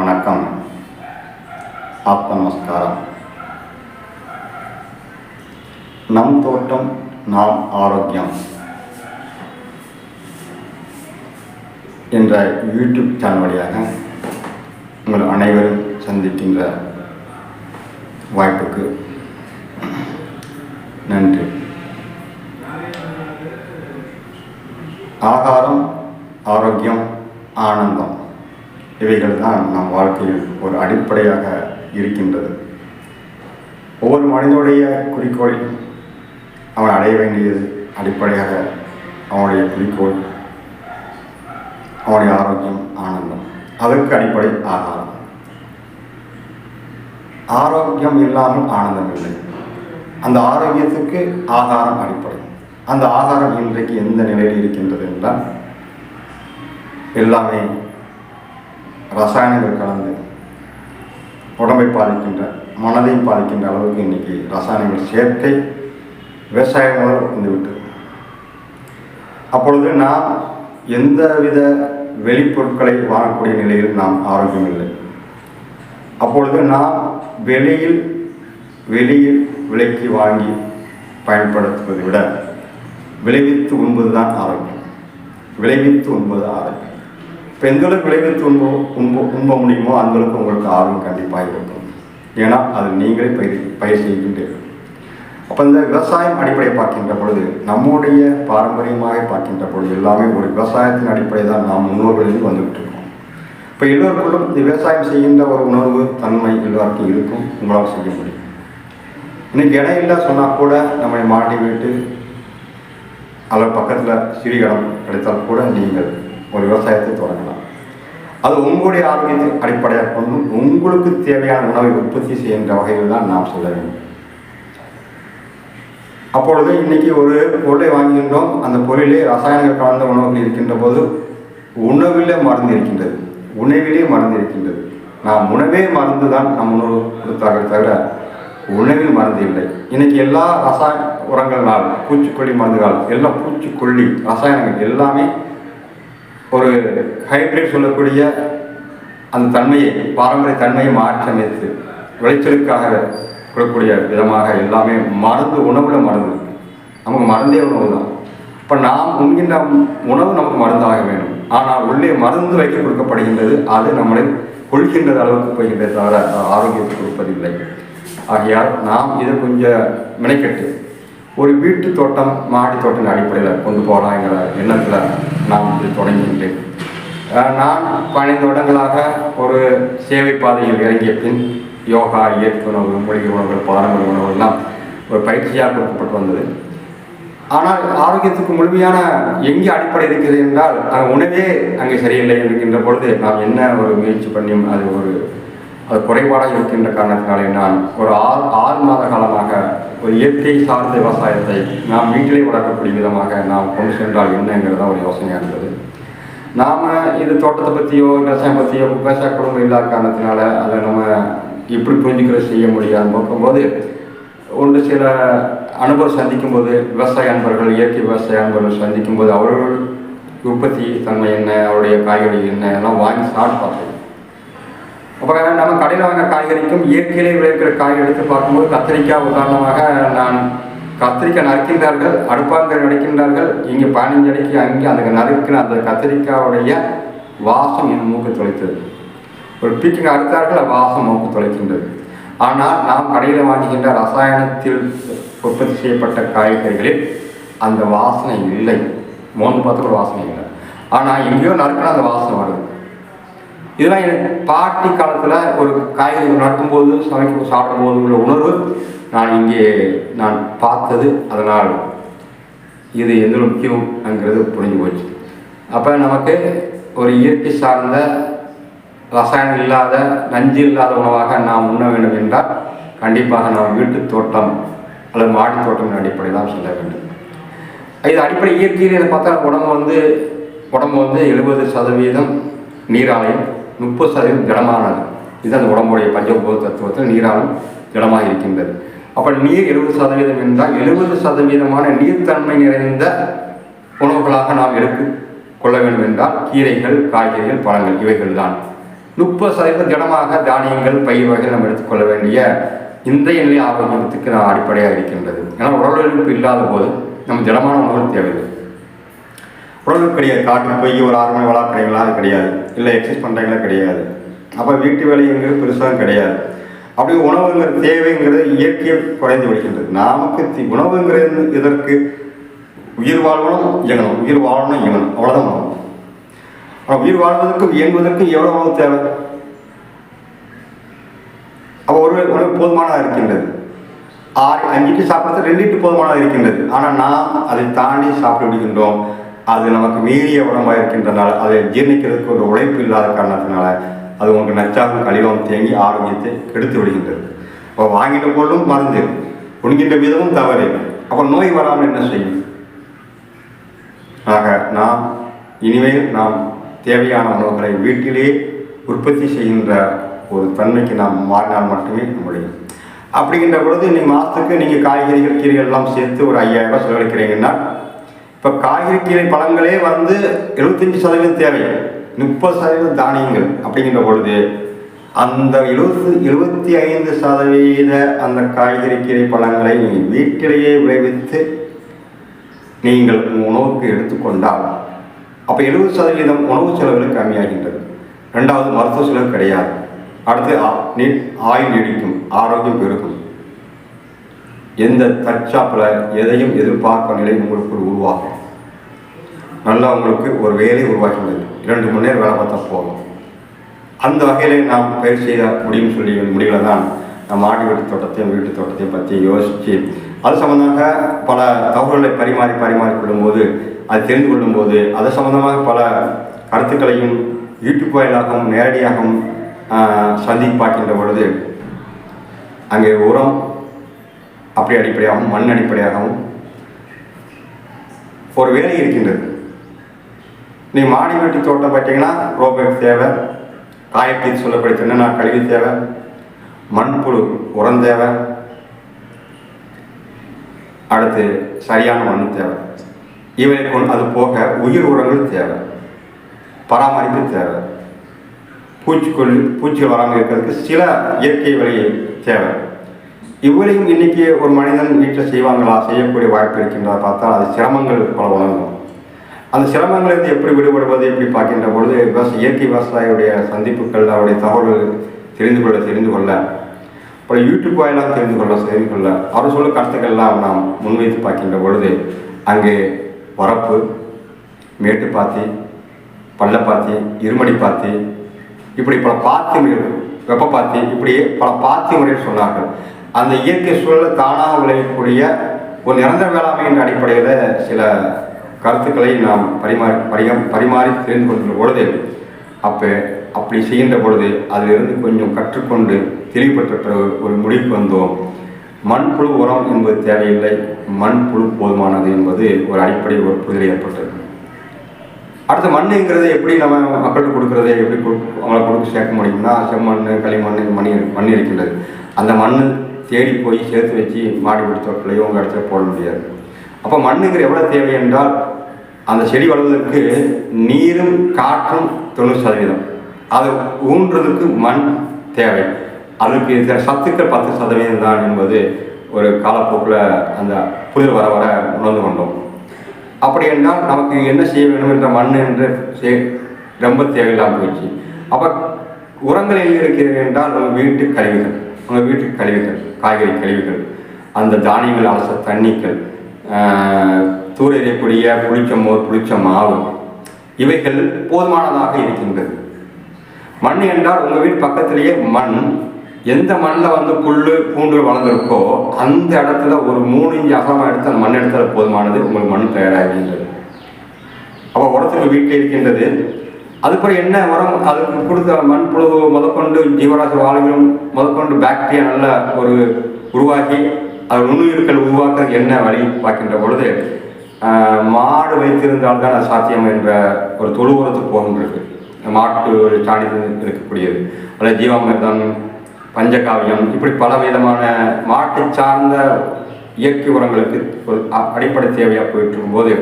வணக்கம். ஆப் நமஸ்காரம் நம் தோட்டம் நாம் ஆரோக்கியம் என்ற யூடியூப் சேனல் வழியாக உங்கள் அனைவரும் சந்திக்கின்ற வாய்ப்புக்கு நன்றி. ஆகாரம் ஆரோக்கியம் ஆனந்தம். இவைகள் தான் நம் வாழ்க்கையில் ஒரு அடிப்படையாக இருக்கின்றது. ஒவ்வொரு மனிதனுடைய குறிக்கோள் அவன் அடைய வேண்டியது அடிப்படையாக அவனுடைய குறிக்கோள் அவனுடைய ஆரோக்கியம் ஆனந்தம். அதற்கு அடிப்படை ஆகாரம். ஆரோக்கியம் இல்லாமல் ஆனந்தம் இல்லை. அந்த ஆரோக்கியத்துக்கு ஆகாரம் அடிப்படை. அந்த ஆகாரம் இன்றைக்கு எந்த நிலையில் இருக்கின்றது என்றால் எல்லாமே ரசாயனங்கள் கலந்து உடம்பை பாதிக்கின்ற மனதையும் பாதிக்கின்ற அளவுக்கு இன்றைக்கி ரசாயனங்கள் சேர்க்கை விவசாயம் முதல் வந்துவிட்டு அப்பொழுது நாம் எந்தவித வெளிப்பொருட்களை வாங்கக்கூடிய நிலையில் நாம் ஆரோக்கியம் இல்லை அப்பொழுது நாம் வெளியில் வெளியில் விலைக்கு வாங்கி பயன்படுத்துவதை விட விளைவித்து உண்பது தான் ஆரோக்கியம். விளைவித்து உண்பது ஆரோக்கியம். இப்போ விளைவித்து உண்போ உண்ப உண்ப முடியுமோ அந்தளவுக்கு உங்களுக்கு ஆர்வம் கண்டிப்பாக இருக்கும். ஏன்னா அது நீங்களே பயிர் பயிர் செய்கின்றீர்கள் அப்போ இந்த விவசாயம் அடிப்படை பார்க்கின்ற பொழுது நம்முடைய பாரம்பரியமாக பார்க்கின்ற பொழுது எல்லாமே ஒரு விவசாயத்தின் அடிப்படை தான் நாம் முன்னோர்களிலிருந்து வந்துகிட்டு இருக்கோம். இப்போ எல்லோருக்குள்ளும் இந்த விவசாயம் செய்கின்ற ஒரு உணர்வு தன்மை எல்லாருக்கும் இருக்கும் உங்களால் செய்ய முடியும். இன்னைக்கு இடம் இல்லை சொன்னால் கூட நம்மை மாடி வீட்டு அல்லது பக்கத்தில் சிறு இடம் கிடைத்தால் கூட நீங்கள் ஒரு விவசாயத்தை தொடங்கலாம். அது உங்களுடைய ஆரோக்கியத்தை அடிப்படையாக கொண்டு உங்களுக்கு தேவையான உணவை உற்பத்தி செய்கின்ற வகையில் தான் நாம் சொல்ல வேண்டும். அப்பொழுது இன்னைக்கு ஒரு பொருளை வாங்குகின்றோம். அந்த பொருளிலே ரசாயனங்கள் கலந்த உணவுகள் இருக்கின்ற போது உணவிலே மருந்து இருக்கின்றது. உணவிலே மருந்து இருக்கின்றது. நாம் உணவே மருந்து தான் நம் உணவு கொடுத்தார்கள் தவிர உணவில் மருந்து இல்லை. இன்னைக்கு எல்லா ரசாயன உரங்கள்னால் பூச்சிக்கொல்லி மருந்துகள் எல்லாம் பூச்சிக்கொல்லி ரசாயனங்கள் எல்லாமே ஒரு ஹைபிரிட் சொல்லக்கூடிய அந்த தன்மையை பாரம்பரிய தன்மையை மாற்றமைத்து விளைச்சலுக்காக கொடுக்கக்கூடிய விதமாக எல்லாமே மருந்து உணவில் மருந்து நமக்கு மருந்தே உணவு தான். இப்போ நாம் உண்கின்ற உணவு நமக்கு மருந்தாக வேண்டும். ஆனால் உள்ளே மருந்து வைக்க கொடுக்கப்படுகின்றது அது நம்மளை கொள்கின்ற அளவுக்கு போகின்றதை தவிர ஆரோக்கியத்தை கொடுப்பதில்லை. ஆகையால் நாம் இதை கொஞ்சம் மெனக்கெட்டு ஒரு வீட்டு தோட்டம் மாடி தோட்டம் அடிப்படையில் கொண்டு போகலாங்கிற எண்ணத்தில் நான் இது தொடங்குகின்றேன் நான் பன்னிரண்டு வருடங்களாக ஒரு சேவை பாதையில் இறங்கிய பின் யோகா இயற்குணவு மூலிகை உணவுகள் பாரம்பரிய உணவுகள்லாம் ஒரு பயிற்சியாக கொடுக்கப்பட்டு வந்தது. ஆனால் ஆரோக்கியத்துக்கு முழுமையான எங்கே அடிப்படை இருக்கிறது என்றால் அங்கே உணவே அங்கே சரியில்லை இருக்கின்ற பொழுது நாம் என்ன ஒரு முயற்சி பண்ணியும் அது ஒரு அது குறைபாடாக இருக்கின்ற காரணத்தினாலே நான் ஒரு ஆறு ஆறு மாத காலமாக ஒரு இயற்கை சார்ந்த விவசாயத்தை நாம் வீட்டிலே வளர்க்கக்கூடிய விதமாக நாம் கொண்டு சென்றால் என்னங்கிறதா ஒரு யோசனையாக இருந்தது. நாம் இது தோட்டத்தை பற்றியோ விவசாயம் பற்றியோ விவசாய குடும்பம் இல்லாத காரணத்தினால அதை நம்ம எப்படி புரிஞ்சுக்கிற செய்ய முடியாது பார்க்கும்போது ஒன்று சில அனுபவம் சந்திக்கும் போது விவசாய அன்பர்கள் இயற்கை விவசாய அன்பர்கள் சந்திக்கும் போது அவர்கள் உற்பத்தி தன்மை என்ன அவருடைய காய்கறி என்ன எல்லாம் வாங்கி சாப்பிட்டு பார்த்தோம் அப்போ நம்ம கடையில் வாங்க காய்கறிக்கும் இயற்கையிலே விளைவிக்கிற காய்கறி எடுத்து பார்க்கும்போது கத்திரிக்காய் உதாரணமாக நான் கத்திரிக்காய் நறுக்கின்றார்கள் அடுப்பாங்கரை நடிக்கின்றார்கள் இங்கே பதினஞ்சு அடிக்கு அங்கே அந்த நறுக்கிற அந்த கத்திரிக்காவுடைய வாசம் என் மூக்கு தொலைத்தது. ஒரு பீக்கிங் அறுத்தார்கள் வாசம் மூக்கு தொலைக்கின்றது. ஆனால் நாம் கடையில் வாங்குகின்ற ரசாயனத்தில் உற்பத்தி செய்யப்பட்ட காய்கறிகளில் அந்த வாசனை இல்லை. மோந்து பார்த்து கூட வாசனை இல்லை. ஆனால் எங்கேயோ நறுக்கணும் அந்த வாசனை இதெல்லாம் எனக்கு பாட்டி காலத்தில் ஒரு காய்கறி நட்டும்போது சமைக்கும் சாப்பிடும்போது உள்ள உணர்வு நான் இங்கே நான் பார்த்தது. அதனால் இது எந்த முக்கியம்ங்கிறது புரிஞ்சு போச்சு. அப்போ நமக்கு ஒரு இயற்கை சார்ந்த ரசாயனம் இல்லாத நஞ்சு இல்லாத உணவாக நாம் உண்ண வேண்டும் என்றால் கண்டிப்பாக நாம் வீட்டு தோட்டம் அல்லது மாடி தோட்டம் அடிப்படை தான் சொல்ல வேண்டும். இது அடிப்படை இயற்கையில் பார்த்தா உடம்பு வந்து உடம்பு வந்து எழுபது சதவீதம் நீராலயம் முப்பது சதவீதம் திடமானது இது அந்த உடம்புடைய பஞ்சபூத தத்துவத்தில் நீராலும் திடமாக இருக்கின்றது அப்போ நீர் எழுபது சதவீதம் என்றால் எழுபது சதவீதமான நீர்த்தன்மை நிறைந்த உணவுகளாக நாம் எடுத்து கொள்ள வேண்டும் என்றால் கீரைகள் காய்கறிகள் பழங்கள் இவைகள் தான் முப்பது சதவீதம் திடமாக தானியங்கள் பயிர் வகைகள் நாம் எடுத்துக்கொள்ள வேண்டிய இன்றைய நிலை ஆரோக்கியத்துக்கு நான் அடிப்படையாக இருக்கின்றது. ஏன்னா உடல் இல்லாத போது நம்ம திடமான உணவு தேவையில்லை. உடலுக்கு கிடையாது. காட்டுக்கு போய் ஒரு ஆறு மணி வளர்க்குறீங்களா அது கிடையாது. இல்லை எக்ஸசைஸ் பண்ணுறீங்களா கிடையாது. அப்போ வீட்டு வேலைங்கிறது பெருசாக கிடையாது. அப்படி உணவுங்கிற தேவைங்கிறது இயற்கையை குறைந்து விடுகின்றது. நமக்கு தி- உணவுங்கிறது இதற்கு உயிர் வாழ்வனும் இயங்கணும். உயிர் வாழணும் இயங்கணும். அவ்வளோதான் உணவு. ஆனால் உயிர் வாழ்வதற்கும் இயங்குவதற்கும் எவ்வளோ உணவு தேவை? அப்போ ஒரு உணவு போதுமானதாக இருக்கின்றது. ஆறு அஞ்சு சாப்பிட்றது ரெண்டு இட்லி போதுமானதாக இருக்கின்றது. ஆனால் நாம் அதை தாண்டி சாப்பிட்டு விடுகின்றோம். அது நமக்கு மீறிய உடம்பாக இருக்கின்றனால அதை ஜீர்ணிக்கிறதுக்கு ஒரு உழைப்பு இல்லாத காரணத்தினால அது உங்களுக்கு நச்சாகும் கழிவம் தேங்கி ஆரோக்கியத்தை கெடுத்து விடுகின்றது. அப்போ வாங்கிட்ட பொருளும் மருந்து உண்கின்ற விதமும் தவறு. அப்போ நோய் வராமல் என்ன செய்யும்? ஆக நாம் இனிமேல் நாம் தேவையான உணவுகளை வீட்டிலே உற்பத்தி செய்கின்ற ஒரு தன்மைக்கு நாம் மாறினால் மட்டுமே முடியும். அப்படிங்கின்ற பொழுது நீங்கள் மாதத்துக்கு நீங்கள் காய்கறிகள் கீரைகள் எல்லாம் சேர்த்து ஒரு ஐயாயிரம் ரூபாய் செலவழிக்கிறீங்கன்னா இப்போ காய்கறி கீரை பழங்களே வந்து எழுபத்தஞ்சு சதவீதம் தேவை. முப்பது சதவீதம் தானியங்கள் அப்படிங்கிற பொழுது அந்த எழுபத்து எழுபத்தி ஐந்து சதவீத அந்த காய்கறி கீரை பழங்களை நீங்கள் வீட்டிலேயே விளைவித்து நீங்கள் உணவுக்கு எடுத்துக்கொண்டால் அப்போ எழுபது சதவீதம் உணவு செலவுகள் கம்மியாகின்றது. ரெண்டாவது மருத்துவ செலவு கிடையாது. அடுத்து நீட் நீ- ஆயுள் நீடிக்கும் ஆரோக்கியம் பெருகும். எந்த தற்சாப்பில் எதையும் எதிர்பார்க்க நிலை உங்களுக்குள் உருவாகும். நல்லா உங்களுக்கு ஒரு வேலை உருவாக்கின்றது இரண்டு மணி நேரம் வேலை பார்த்தா போகும் அந்த வகையிலே நாம் பயிர் செய்ய முடியும் சொல்லி முடிவில் தான் நம்ம மாடி வீட்டு தோட்டத்தையும் வீட்டு தோட்டத்தையும் பற்றி யோசித்து அது சம்மந்தமாக பல தகவல்களை பரிமாறி பரிமாறி கொள்ளும்போது அது தெரிந்து கொள்ளும்போது அது சம்மந்தமாக பல கருத்துக்களையும் யூடியூப் வாயிலாகவும் நேரடியாகவும் சந்திப்பாக்கின்ற பொழுது அங்கே உரம் அப்படி அடிப்படையாகவும் மண் அடிப்படையாகவும் ஒரு வேலை இருக்கின்றது. நீ மாடி வெட்டி தோட்டம் பார்த்தீங்கன்னா ரோபேட் தேவை. காயத்தை சொல்லப்படி தின்னா கழிவு தேவை. மண்புழு உரம் தேவை. அடுத்து சரியான மண் தேவை. இவை கொண்டு அது போக உயிர் உரங்கள் தேவை. பராமரிப்பு தேவை. பூச்சிக்கொல்லி பூச்சிகள் வராமல் இருக்கிறதுக்கு சில இயற்கை வழி தேவை. இவ்வளையும் இன்னைக்கு ஒரு மனிதன் வீட்டில் செய்வாங்களா? செய்யக்கூடிய வாய்ப்பு இருக்கின்றதா பார்த்தால் அது சிரமங்கள் பல வழங்கும். அந்த சிரமங்களிலிருந்து எப்படி விடுபடுவது எப்படி பார்க்கின்ற பொழுது விவசாய இயற்கை விவசாயியுடைய சந்திப்புகள் அவருடைய தகவல்கள் தெரிந்து கொள்ள தெரிந்து கொள்ள அப்புறம் யூடியூப் வாயிலாக தெரிந்து கொள்ள தெரிந்து கொள்ள அவர் சொல்லும் கருத்துக்கள்லாம் நாம் முன்வைத்து பார்க்கின்ற பொழுது அங்கே வரப்பு மேட்டுப்பாத்தி பள்ளப்பாத்தி இருமடி பாத்தி இப்படி பல பாத்தி முறைகள் வெப்ப பாத்தி இப்படி பல பாத்தி முறைகள் சொன்னார்கள். அந்த இயற்கை சூழலில் தானாக விளையக்கூடிய ஒரு நிரந்தர வேளாண்மை என்ற அடிப்படையில் சில கருத்துக்களை நாம் பரிமாறி பரிகம் பரிமாறி தெரிந்து கொள்கின்ற பொழுது அப்போ அப்படி செய்கின்ற பொழுது அதிலிருந்து கொஞ்சம் கற்றுக்கொண்டு தெளிவுபட்ட பிறகு ஒரு முடிவுக்கு வந்தோம். மண்புழு உரம் என்பது தேவையில்லை மண்புழு போதுமானது என்பது ஒரு அடிப்படை ஒரு புதிரை ஏற்பட்டது. அடுத்த மண்ணுங்கிறது எப்படி நம்ம மக்களுக்கு கொடுக்கறது எப்படி கொடு- அவங்களை கொடுத்து சேர்க்க முடியும்னா செம்மண் களிமண் மண் மண் இருக்கின்றது. அந்த மண் தேடி போய் சேர்த்து வச்சு மாடி வீட்டு தோட்டலையோ உங்கள் இடத்துல போட முடியாது. அப்போ மண்ணுங்கிற எவ்வளோ தேவை என்றால் அந்த செடி வளர்வதற்கு நீரும் காற்றும் தொண்ணூறு சதவீதம். அது ஊன்றதுக்கு மண் தேவை. அதுக்கு சில சத்துக்கள் பத்து சதவீதம் தான் என்பது ஒரு காலப்போக்கில் அந்த புதிர் வர வர உணர்ந்து கொண்டோம். அப்படி என்றால் நமக்கு என்ன செய்ய வேண்டும் என்ற மண் என்று சே- ரொம்ப தேவையில்லாமல் போயிடுச்சு. அப்போ உரங்களில் இருக்கிறது என்றால் உங்கள் வீட்டு கழிவுகள் உங்கள் வீட்டு கழிவுகள். காய்கறி கழிவுகள் அந்த தானியங்கள் அலச தண்ணிகள் ஆஹ், தூர எறியக்கூடிய புளிச்ச மோர் புளிச்ச மாவு இவைகள் போதுமானதாக இருக்கின்றது. மண் என்றால் உங்கள் வீட்டு பக்கத்திலேயே மண். எந்த மண்ணில் வந்து புல் பூண்டு வளர்ந்துருக்கோ அந்த இடத்துல ஒரு மூணு இன்ச்சு அகலமாக எடுத்து அந்த மண் எடுத்தால் போதுமானது. உங்களுக்கு மண் தயாராகின்றது. அப்போ உடத்துக்கு வீட்டில் இருக்கின்றது அதுக்கப்புறம் என்ன உரம் அதுக்கு கொடுத்த மண்புழு முதற்கொண்டு ஜீவராசி வாழ்களும் முதற்கொண்டு பாக்டீரியா நல்ல ஒரு உருவாக்கி அது நுண்ணுயிர்கள் உருவாக்குறதுக்கு என்ன வழி பார்க்கின்ற பொழுது மாடு வைத்திருந்தால் தான் அது சாத்தியம் என்ற ஒரு தொழு உரத்துக்கு போகின்றது மாட்டு சாணி இருக்கக்கூடியது. அல்லது ஜீவாமிர்தம் பஞ்சகாவியம் இப்படி பல விதமான மாட்டை சார்ந்த இயற்கை உரங்களுக்கு ஒரு அடிப்படை தேவையாக போயிட்டு இருக்கும்போது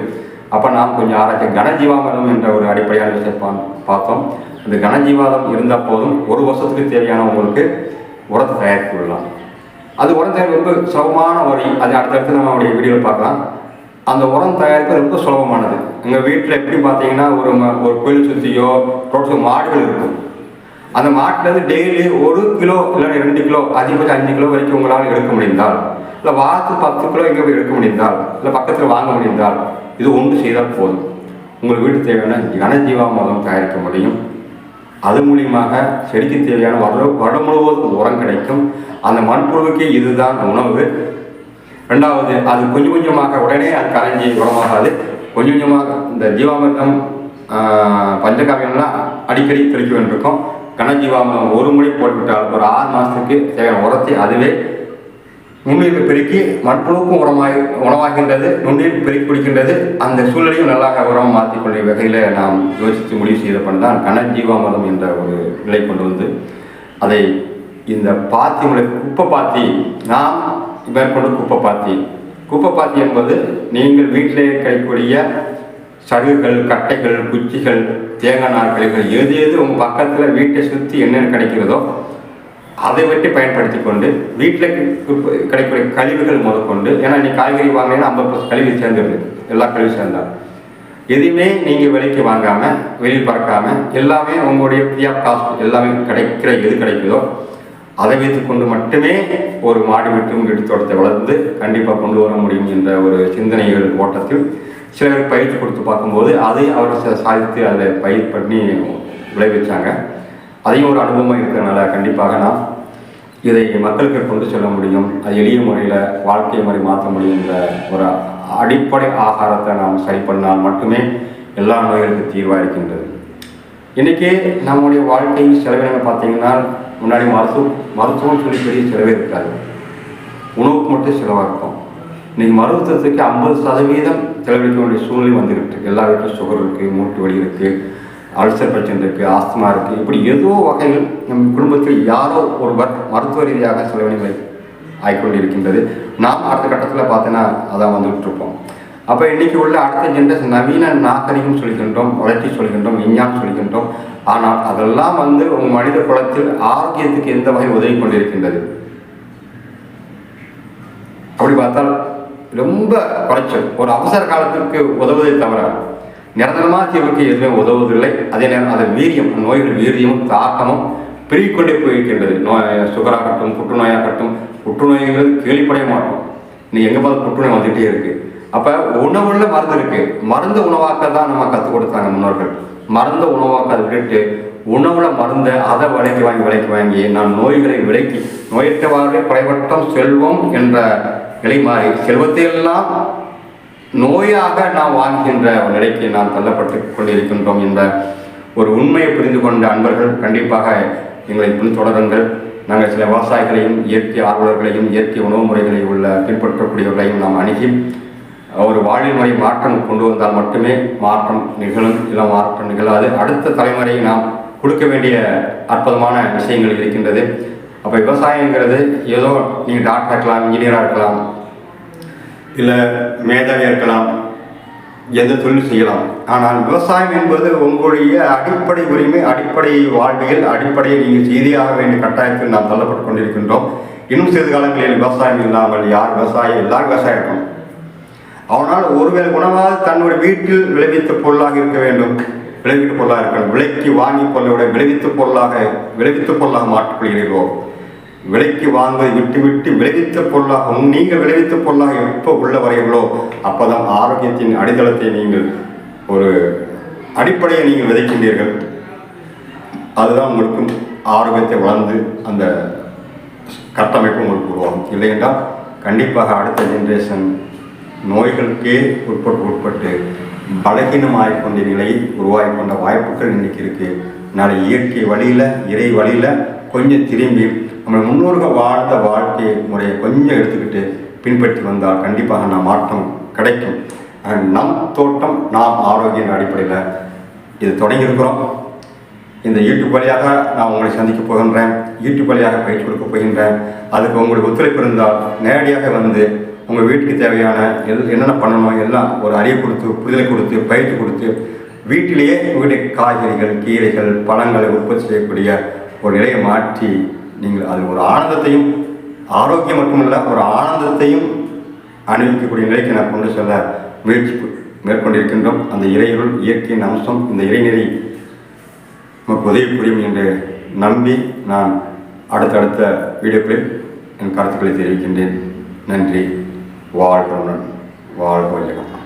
அப்போ நாம் கொஞ்சம் ஆராய்ச்சி கனஜீவாமிர்தம் என்ற ஒரு அடிப்படையான விஷயத்தை பா- பார்த்தோம். அந்த கனஜீவாதம் இருந்தால் போதும் ஒரு வருஷத்துக்கு தேவையான உங்களுக்கு உரத்தை தயாரித்து விடலாம். அது உரம் தயாரிப்பு ரொம்ப சுலபமான வழி அது அடுத்தடுத்து நம்ம அவருடைய வீடியோவில் பார்க்கலாம். அந்த உரம் தயாரிப்பு ரொம்ப சுலபமானது. எங்கள் வீட்டில் எப்படி பார்த்தீங்கன்னா ஒரு ஒரு கோயில் சுற்றியோ ரோட்டு மாடுகள் இருக்கும். அந்த மாட்டிலேருந்து டெய்லி ஒரு கிலோ இல்லை ரெண்டு கிலோ அதிகபட்சம் அஞ்சு கிலோ வரைக்கும் உங்களால் எடுக்க முடிந்தால் இல்லை வாரத்துக்கு பத்து கிலோ எங்கே போய் எடுக்க முடிந்தால் இல்லை பக்கத்தில் வாங்க முடிந்தால் இது ஒன்று செய்தால் போதும். உங்கள் வீட்டு தேவையான கனஜீவாமிர்தம் தயாரிக்க முடியும் அது மூலியமாக செடிக்கு தேவையான வருடம் வருடம் முழுவதும் உரம் கிடைக்கும். அந்த மண்புழுவுக்கு இதுதான் உணவு. ரெண்டாவது அது கொஞ்சம் கொஞ்சமாக உடனே அது கரைஞ்சி உரமாகாது கொஞ்சம் கொஞ்சமாக இந்த ஜீவாமிர்தம் பஞ்சகாவியம்லாம் அடிக்கடி தெளிக்க வேண்டியிருக்கும். கனஜீவாமிரம் ஒரு முறை போட்டுவிட்டால் ஒரு ஆறு மாதத்துக்கு தேவையான உரத்தை அதுவே நுண்ணுயிர்ப்பு பெருக்கி மண்புழுவுக்கும் உரமாய் உணவாகின்றது. நுண்ணுயிர்ப்பு பெருக்கி குடிக்கின்றது. அந்த சூழ்நிலையும் நல்லாக உரம் மாற்றிக்கொள்ள வகையில் நாம் யோசித்து முடிவு செய்த பண்ண தான் கனஜீவாமிர்தம் என்ற ஒரு நிலை கொண்டு வந்து அதை இந்த பாத்தி குப்பை பாத்தி நாம் மேற்கொண்டு குப்பை பாத்தி குப்பை பாத்தி என்பது நீங்கள் வீட்டிலே கிடைக்கக்கூடிய சருகுகள் கட்டைகள் குச்சிகள் தேங்காய் நார்களிகள் எது எது உங்கள் பக்கத்தில் வீட்டை சுற்றி என்னென்ன கிடைக்கிறதோ அதை வெட்டி பயன்படுத்தி கொண்டு வீட்டில் கிடைக்கூடிய கழிவுகள் முதற்கொண்டு ஏன்னா நீ காய்கறி வாங்கினீங்கன்னா ஐம்பது கழிவு சேர்ந்துருது. எல்லா கழிவு சேர்ந்தா. எதுவுமே நீங்கள் விலைக்கு வாங்காமல் வெளியில் பார்க்காம எல்லாமே உங்களுடைய ஃப்ரீ ஆஃப் காஸ்ட் எல்லாமே கிடைக்கிற எது கிடைக்குதோ அதை வைத்துக்கொண்டு மட்டுமே ஒரு மாடி வீட்டும் வீட்டு வளர்ந்து கண்டிப்பாக கொண்டு வர முடியும் என்ற ஒரு சிந்தனைகள் ஓட்டத்தில் சிலருக்கு பயிற்சி கொடுத்து பார்க்கும்போது அதை அவர் சாதித்து அதை பயிர் பண்ணி விளைவிச்சாங்க. அதையும் ஒரு அனுபவமாக இருக்கிறனால கண்டிப்பாக நான் இதை மக்களுக்கு கொண்டு செல்ல முடியும். அது எளிய முறையில் வாழ்க்கை முறை மாற்ற முடியுன்ற ஒரு அடிப்படை ஆகாரத்தை நாம் சரி பண்ணால் மட்டுமே எல்லா நோய்களுக்கும் தீர்வாக இருக்கின்றது. இன்றைக்கி நம்முடைய வாழ்க்கை செலவினங்கள் பார்த்தீங்கன்னா முன்னாடி மருத்துவ மருத்துவம் சொல்லி பெரிய செலவே இருக்காது. உணவுக்கு மட்டும் செலவாக இருக்கும். இன்றைக்கி மருத்துவத்துக்கு ஐம்பது சதவீதம் செலவழிக்க வேண்டிய சூழ்நிலை வந்துருக்கு எல்லா வீட்டிலும் சுகர் இருக்குது மூட்டு வலி இருக்குது அல்சர் பிரச்சனை இருக்குது ஆஸ்துமா இருக்குது இப்படி ஏதோ வகையில் நம் குடும்பத்தில் யாரோ ஒருவர் மருத்துவ ரீதியாக செலவினங்களை ஆய்கொண்டிருக்கின்றது. நாம் அடுத்த கட்டத்தில் பார்த்தோன்னா அதான் வந்துகிட்ருப்போம் அப்போ இன்னைக்கு உள்ள அடுத்த ஜென்ரேஷன் நவீன நாகரிகம் சொல்கின்றோம் வளர்ச்சி சொல்கின்றோம் விஞ்ஞானம் சொல்கின்றோம். ஆனால் அதெல்லாம் வந்து உங்கள் மனித குலத்தில் ஆரோக்கியத்துக்கு எந்த வகை உதவி கொண்டிருக்கின்றது? அப்படி பார்த்தால் ரொம்ப குறைச்சல். ஒரு அவசர காலத்திற்கு உதவுவதை தவிர நிரந்தரமாக தீர்வுக்கு எதுவுமே உதவுவதில்லை. அதே நேரம் அதன் வீரியம் நோய்கள் வீரியமும் தாக்கமும் பெருகிக்கொண்டே போயிருக்கின்றது. நோய் சுகராகட்டும் புற்றுநோயாகட்டும் புற்றுநோய்கள் கேள்விப்படைய மாட்டோம். நீ எங்கே பார்த்து புற்றுநோய் வந்துகிட்டே இருக்கு. அப்போ உணவுல மருந்து இருக்கு. மருந்து உணவாக்க தான் நம்ம கற்றுக் கொடுத்தாங்க முன்னோர்கள். மருந்து உணவாக்க அதை விட்டுட்டு உணவுல மருந்தை அதை விலைக்கு வாங்கி விலைக்கு வாங்கி நான் நோய்களை விலைக்கு நோயற்றவாறு குறைவட்டம் செல்வம் என்ற நிலை மாறி செல்வத்தை எல்லாம் நோயாக நாம் வாழ்கின்ற ஒரு நிலைக்கு நாம் தள்ளப்பட்டு கொண்டிருக்கின்றோம் என்ற ஒரு உண்மையை புரிந்து கொண்ட அன்பர்கள் கண்டிப்பாக எங்களை பின்தொடருங்கள். நாங்கள் சில விவசாயிகளையும் இயற்கை ஆர்வலர்களையும் இயற்கை உணவு முறைகளை உள்ள பின்பற்றக்கூடியவர்களையும் நாம் அணுகி ஒரு வாழ்வியல் முறை மாற்றம் கொண்டு வந்தால் மட்டுமே மாற்றம் நிகழும் இல்லை மாற்றம் நிகழாது. அடுத்த தலைமுறையை நாம் கொடுக்க வேண்டிய அற்புதமான விஷயங்கள் இருக்கின்றது. அப்போ விவசாயங்கிறது ஏதோ நீங்கள் டாக்டர் இருக்கலாம் இன்ஜினியராக இருக்கலாம் இல்லை மேதாவியாக இருக்கலாம் எந்த தொழில் செய்யலாம். ஆனால் விவசாயம் என்பது உங்களுடைய அடிப்படை உரிமை அடிப்படை வாழ்வியல் அடிப்படையை நீங்கள் செய்தியாக வேண்டிய கட்டாயத்தில் நாம் தள்ளப்பட்டு கொண்டிருக்கின்றோம். இன்னும் சிறிது காலங்களில் விவசாயம் இல்லாமல் யார் விவசாயம் எல்லாரும் விவசாயம் இருக்கும் அவனால் ஒருவேளை உணவாக தன்னுடைய வீட்டில் விளைவித்த பொருளாக இருக்க வேண்டும். விளைவித்த பொருளாக இருக்கணும். விலைக்கு வாங்கி பொருளை விட விளைவித்த பொருளாக விளைவித்த பொருளாக மாற்றிக்கொள்கிறீர்களோ விலைக்கு வாங்குவதை விட்டு விட்டு விளைவித்த பொருளாகவும் நீங்கள் விளைவித்த பொருளாக எப்போ உள்ள வரைகளோ அப்போதான் ஆரோக்கியத்தின் அடித்தளத்தை நீங்கள் ஒரு அடிப்படையை நீங்கள் விதைக்கின்றீர்கள். அதுதான் உங்களுக்கும் ஆரோக்கியத்தை வளர்ந்து அந்த கட்டமைப்பு உங்களுக்கு உருவாகும். இல்லை என்றால் கண்டிப்பாக அடுத்த ஜென்ரேஷன் நோய்களுக்கே உட்பட்டு உட்பட்டு பலகீனமாக கொண்ட நிலையை உருவாகி கொண்ட வாய்ப்புகள் இன்னைக்கு இருக்குது நாளை இயற்கை வழியில் இறை வழியில் கொஞ்சம் திரும்பி நம்ம முன்னோர்கள் வாழ்ந்த வாழ்க்கை முறையை கொஞ்சம் எடுத்துக்கிட்டு பின்பற்றி வந்தால் கண்டிப்பாக நாம் மாற்றம் கிடைக்கும். நம் தோட்டம் நாம் ஆரோக்கியம் அடிப்படையில் இது தொடங்கியிருக்கிறோம் இந்த யூடியூப் வழியாக நான் உங்களை சந்திக்க போகின்றேன். யூடியூப் வழியாக பயிற்சி கொடுக்க போகின்றேன். அதுக்கு உங்களுக்கு ஒத்துழைப்பு இருந்தால் நேரடியாக வந்து உங்கள் வீட்டுக்கு தேவையான எல் என்னென்ன பண்ணணும் எல்லாம் ஒரு அறிவு கொடுத்து புரிதலை கொடுத்து பயிற்சி கொடுத்து வீட்டிலேயே உங்களுடைய காய்கறிகள் கீரைகள் பழங்களை உற்பத்தி செய்யக்கூடிய ஒரு நிலையை மாற்றி நீங்கள் அது ஒரு ஆனந்தத்தையும் ஆரோக்கியம் மட்டுமல்ல ஒரு ஆனந்தத்தையும் அனுபவிக்கக்கூடிய நிலைக்கு நான் கொண்டு செல்ல முயற்சி மேற்கொண்டிருக்கின்றோம். அந்த இறையுள் இயற்கையின் அம்சம் இந்த இறைநெறி நமக்கு உதவி புரியும் என்று நம்பி நான் அடுத்தடுத்த வீடியோக்களில் என் கருத்துக்களை தெரிவிக்கின்றேன். நன்றி. வாழ்வுடன் வாழ்வு